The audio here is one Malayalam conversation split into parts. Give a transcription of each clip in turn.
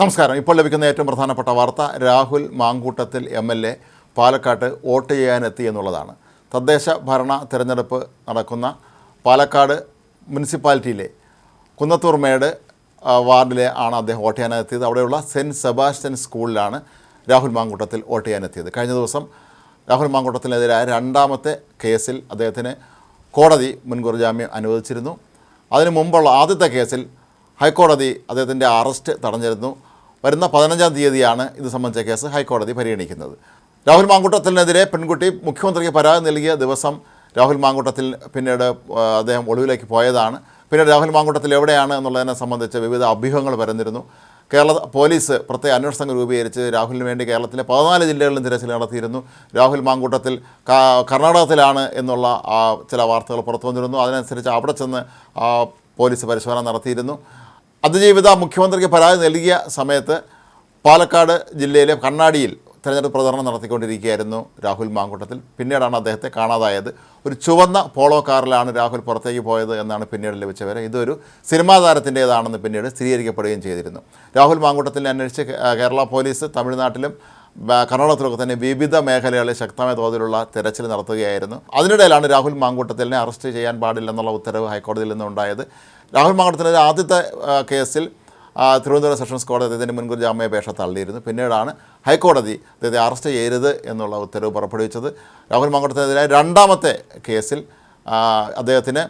നമസ്കാരം. ഇപ്പോൾ ലഭിക്കുന്ന ഏറ്റവും പ്രധാനപ്പെട്ട വാർത്ത Rahul Mamkootathil M L A പാലക്കാട്ട് വോട്ട് ചെയ്യാനെത്തി എന്നുള്ളതാണ്. തദ്ദേശ ഭരണ തിരഞ്ഞെടുപ്പ് നടക്കുന്ന പാലക്കാട് മുനിസിപ്പാലിറ്റിയിലെ കുന്നത്തൂർമേട് മേട് വാർഡിലെ ആണ് അദ്ദേഹം വോട്ട് ചെയ്യാനെത്തിയത്. അവിടെയുള്ള സെന്റ് സെബാസ്റ്റ്യൻ സ്കൂളിലാണ് രാഹുൽ മാങ്കൂട്ടത്തിൽ വോട്ട് ചെയ്യാനെത്തിയത്. കഴിഞ്ഞ ദിവസം രാഹുൽ മാങ്കൂട്ടത്തിനെതിരായ രണ്ടാമത്തെ കേസിൽ അദ്ദേഹത്തിന് കോടതി മുൻകൂർ ജാമ്യം അനുവദിച്ചിരുന്നു. അതിനു മുമ്പുള്ള ആദ്യത്തെ കേസിൽ ഹൈക്കോടതി അദ്ദേഹത്തിന്റെ അറസ്റ്റ് തടഞ്ഞിരുന്നു. വരുന്ന പതിനഞ്ചാം തീയതിയാണ് ഇത് സംബന്ധിച്ച കേസ് ഹൈക്കോടതി പരിഗണിക്കുന്നത്. രാഹുൽ മാങ്കൂട്ടത്തിനെതിരെ പെൺകുട്ടി മുഖ്യമന്ത്രിക്ക് പരാതി നൽകിയ ദിവസം രാഹുൽ മാങ്കൂട്ടത്തിൽ പിന്നീട് അദ്ദേഹം ഒളിവിലേക്ക് പോയതാണ്. പിന്നീട് രാഹുൽ മാങ്കൂട്ടത്തിൽ എവിടെയാണ് എന്നുള്ളതിനെ സംബന്ധിച്ച് വിവിധ അഭ്യൂഹങ്ങൾ പരന്നിരുന്നു. കേരള പോലീസ് പ്രത്യേക അന്വേഷണ സംഘം രൂപീകരിച്ച് രാഹുലിന് വേണ്ടി കേരളത്തിലെ പതിനാല് ജില്ലകളിലും തിരച്ചിൽ നടത്തിയിരുന്നു. രാഹുൽ മാങ്കൂട്ടത്തിൽ കർണാടകത്തിലാണ് എന്നുള്ള ചില വാർത്തകൾ പുറത്തു വന്നിരുന്നു അതിനനുസരിച്ച് അവിടെ ചെന്ന് പോലീസ് പരിശോധന നടത്തിയിരുന്നു. അതിജീവിത മുഖ്യമന്ത്രിക്ക് പരാതി നൽകിയ സമയത്ത് പാലക്കാട് ജില്ലയിലെ കണ്ണാടിയിൽ തെരഞ്ഞെടുപ്പ് പ്രചരണം നടത്തിക്കൊണ്ടിരിക്കുകയായിരുന്നു രാഹുൽ മാങ്കൂട്ടത്തിൽ. പിന്നീടാണ് അദ്ദേഹത്തെ കാണാതായത്. ഒരു ചുവന്ന പോളോ കാറിലാണ് രാഹുൽ പുറത്തേക്ക് പോയത് എന്നാണ് പിന്നീട് ലഭിച്ച വിവരം. ഇതൊരു സിനിമാ താരത്തിന്റേതാണെന്ന് പിന്നീട് സ്ഥിരീകരിക്കപ്പെടുകയും ചെയ്തിരുന്നു. രാഹുൽ മാങ്കൂട്ടത്തിനെ അന്വേഷിച്ച് കേരള പോലീസ് തമിഴ്നാട്ടിലും കർണാടകത്തിലൊക്കെ തന്നെ വിവിധ മേഖലകളിൽ ശക്തമായ തോതിലുള്ള തെരച്ചിൽ നടത്തുകയായിരുന്നു. അതിനിടയിലാണ് രാഹുൽ മാങ്കൂട്ടത്തിലിനെ അറസ്റ്റ് ചെയ്യാൻ പാടില്ലെന്നുള്ള ഉത്തരവ് ഹൈക്കോടതിയിൽ നിന്നുണ്ടായത്. രാഹുൽ മാങ്കൂട്ടത്തിന്റെ ആദ്യത്തെ കേസിൽ തിരുവനന്തപുരം സെഷൻസ് കോടതി അദ്ദേഹത്തിന്റെ മുൻകൂർ ജാമ്യാപേക്ഷ തള്ളിയിരുന്നു. പിന്നീടാണ് ഹൈക്കോടതി അദ്ദേഹത്തെ അറസ്റ്റ് ചെയ്യരുത് എന്നുള്ള ഉത്തരവ് പുറപ്പെടുവിച്ചത്. രാഹുൽ മാങ്കൂട്ടത്തിനെതിരായ രണ്ടാമത്തെ കേസിൽ അദ്ദേഹത്തിന്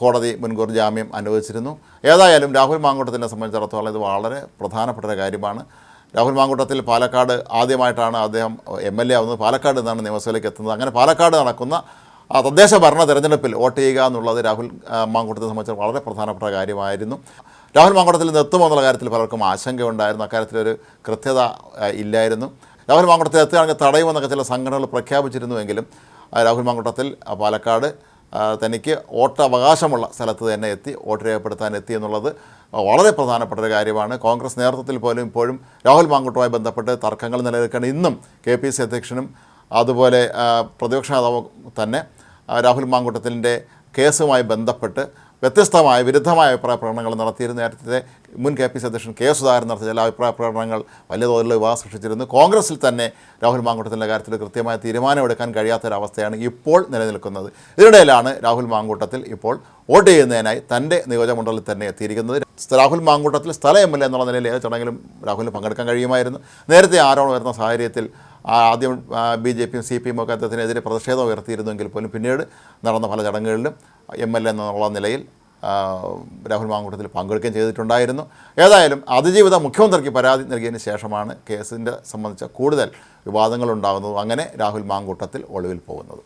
കോടതി മുൻകൂർ ജാമ്യം അനുവദിച്ചിരുന്നു. ഏതായാലും രാഹുൽ മാങ്കൂട്ടത്തിനെ സംബന്ധിച്ചിടത്തോളം ഇത് വളരെ പ്രധാനപ്പെട്ട ഒരു കാര്യമാണ്. രാഹുൽ മാങ്കൂട്ടത്തിൽ പാലക്കാട് ആദ്യമായിട്ടാണ് അദ്ദേഹം എം എൽ എ ആവുന്നത്. പാലക്കാട് നിന്നാണ് നിയമസഭയിലേക്ക് എത്തുന്നത്. അങ്ങനെ പാലക്കാട് നടക്കുന്ന തദ്ദേശ ഭരണ തെരഞ്ഞെടുപ്പിൽ വോട്ട് ചെയ്യുക എന്നുള്ളത് രാഹുൽ മാങ്കൂട്ടത്തെ സംബന്ധിച്ച് വളരെ പ്രധാനപ്പെട്ട കാര്യമായിരുന്നു. രാഹുൽ മാങ്കൂട്ടത്തിൽ നിന്ന് എത്തുമോ എന്നുള്ള കാര്യത്തിൽ പലർക്കും ആശങ്കയുണ്ടായിരുന്നു. അക്കാര്യത്തിലൊരു കൃത്യത ഇല്ലായിരുന്നു. രാഹുൽ മാങ്കൂട്ടത്തിൽ എത്തുകയാണെങ്കിൽ തടയുമെന്നൊക്കെ ചില സംഘടനകൾ പ്രഖ്യാപിച്ചിരുന്നുവെങ്കിലും രാഹുൽ മാങ്കൂട്ടത്തിൽ പാലക്കാട് തനിക്ക് വോട്ടവകാശമുള്ള സ്ഥലത്ത് തന്നെ എത്തി വോട്ട് രേഖപ്പെടുത്താൻ എത്തി എന്നുള്ളത് വളരെ പ്രധാനപ്പെട്ട ഒരു കാര്യമാണ്. കോൺഗ്രസ് നേതൃത്വത്തിൽ പോലും ഇപ്പോഴും രാഹുൽ മാങ്കൂട്ടുമായി ബന്ധപ്പെട്ട് തർക്കങ്ങൾ നിലനിൽക്കുകയാണ്. ഇന്നും കെ പി സി അധ്യക്ഷനും അതുപോലെ പ്രതിപക്ഷ നേതാവ് തന്നെ രാഹുൽ മാങ്കൂട്ടത്തിന്റെ കേസുമായി ബന്ധപ്പെട്ട് വ്യത്യസ്തമായ വിരുദ്ധമായ അഭിപ്രായ പ്രകടനങ്ങൾ നടത്തിയിരുന്നു. നേരത്തെ മുൻ കെ പി സി അധ്യക്ഷൻ കെ സുധാകരൻ നടത്തിയ ചില അഭിപ്രായ പ്രകടനങ്ങൾ വലിയ തോതിൽ വിവാഹം സൃഷ്ടിച്ചിരുന്നു. കോൺഗ്രസിൽ തന്നെ രാഹുൽ മാങ്കൂട്ടത്തിന്റെ കാര്യത്തിൽ കൃത്യമായ തീരുമാനമെടുക്കാൻ കഴിയാത്തൊരവസ്ഥയാണ് ഇപ്പോൾ നിലനിൽക്കുന്നത്. ഇതിനിടയിലാണ് രാഹുൽ മാങ്കൂട്ടത്തിൽ ഇപ്പോൾ വോട്ട് ചെയ്യുന്നതിനായി തന്റെ നിയോജകമണ്ഡലത്തിൽ തന്നെ എത്തിയിരിക്കുന്നത്. രാഹുൽ മാങ്കൂട്ടത്തിൽ സ്ഥല എം എൽ എ എന്നുള്ള നിലയിൽ ഏത് ചടങ്ങിലും രാഹുലിന് പങ്കെടുക്കാൻ കഴിയുമായിരുന്നു. നേരത്തെ ആരോപണം വരുന്ന സാഹചര്യത്തിൽ ആദ്യം ബി ജെ പിയും സി പി എം ഒക്കെ അദ്ദേഹത്തിനെതിരെ പ്രതിഷേധം ഉയർത്തിയിരുന്നെങ്കിൽ പോലും പിന്നീട് നടന്ന പല ചടങ്ങുകളിലും എം എൽ എ എന്നുള്ള നിലയിൽ രാഹുൽ മാങ്കൂട്ടത്തിൽ പങ്കെടുക്കുകയും ചെയ്തിട്ടുണ്ടായിരുന്നു. ഏതായാലും അതിജീവിത മുഖ്യമന്ത്രിക്ക് പരാതി നൽകിയതിന് ശേഷമാണ് കേസിന്റെ സംബന്ധിച്ച കൂടുതൽ വിവാദങ്ങളുണ്ടാകുന്നതും. അങ്ങനെ രാഹുൽ മാങ്കൂട്ടത്തിൽ ഒളിവിൽ പോകുന്നത്.